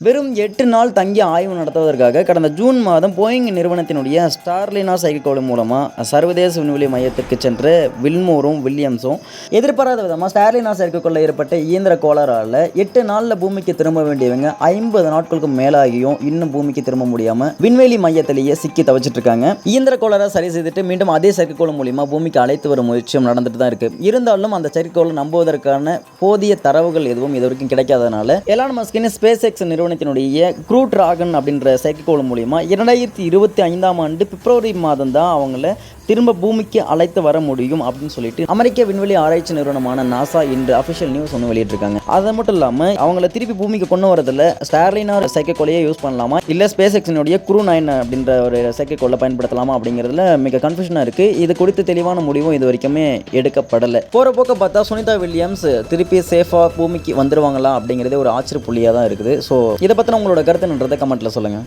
வெறும் எட்டு நாள் தங்கி ஆய்வு நடத்துவதற்காக கடந்த ஜூன் மாதம் போயிங் நிறுவனத்தினுடைய ஸ்டார்லினா செயற்கைக்கோள் மூலமாக சர்வதேச விண்வெளி மையத்திற்கு சென்ற வில்மோரும் வில்லியம்ஸும் எதிர்பாராத விதமாக ஸ்டார்லினா செயற்கைக்கோளில் ஏற்பட்ட இயந்திர கோளாறால் எட்டு நாளில் பூமிக்கு திரும்ப வேண்டியவங்க ஐம்பது நாட்களுக்கு மேலாகியும் இன்னும் பூமிக்கு திரும்ப முடியாமல் விண்வெளி மையத்திலேயே சிக்கி தவிச்சிட்டு இருக்காங்க இயந்திர கோளாரை சரி செய்துட்டு மீண்டும் அதே செயற்கைக்கோள் மூலிமா பூமிக்கு அழைத்து வரும் முயற்சியும் நடந்துட்டு தான் இருக்குது இருந்தாலும் அந்த செயற்கைக்கோளை நம்புவதற்கான போதிய தரவுகள் எதுவும் இது வரைக்கும் கிடைக்காதனால எலான் மஸ்கின் ஸ்பேஸ் எக்ஸ் நிறுவனத்தினுடைய க்ரூ டிராகன் அப்படின்ற செயற்கைக்கோள் மூலிமா இரண்டாயிரத்தி இருபத்தி ஐந்தாம் ஆண்டு பிப்ரவரி மாதம் தான் அவங்கள திரும்ப பூமிக்கு அழைத்து வர முடியும் அப்படின்னு சொல்லிட்டு அமெரிக்க விண்வெளி ஆராய்ச்சி நிறுவனமான நாசா இன்று அஃபிஷியல் நியூஸ் ஒன்று வெளியிட்டிருக்காங்க. அது மட்டும் இல்லாமல் அவங்கள திருப்பி பூமிக்கு கொண்டு வரதில் ஸ்டார்லினா செயற்கைக்கோளையே யூஸ் பண்ணலாமா? இல்லை ஸ்பேஸ் எக்ஸினுடைய குரூ நைன் அப்படின்ற ஒரு செயற்கைக்கோளை பயன்படுத்தலாமா அப்படிங்கிறதுல மிக கன்ஃபியூஷனாக இருக்குது இது குறித்து தெளிவான முடிவும் இது வரைக்குமே எடுக்கப்படலை. போகிற போக்க பார்த்தா சுனிதா வில்லியம்ஸ் திருப்பி சேஃபாக பூமிக்கு வந்துடுவாங்களா அப்படிங்கிறதே ஒரு ஆச்சரிய புள்ளியாக தான் இருக்குது. ஸோ இதை பற்றின உங்களோட கருத்துன்றதை கமெண்ட்டில் சொல்லுங்கள்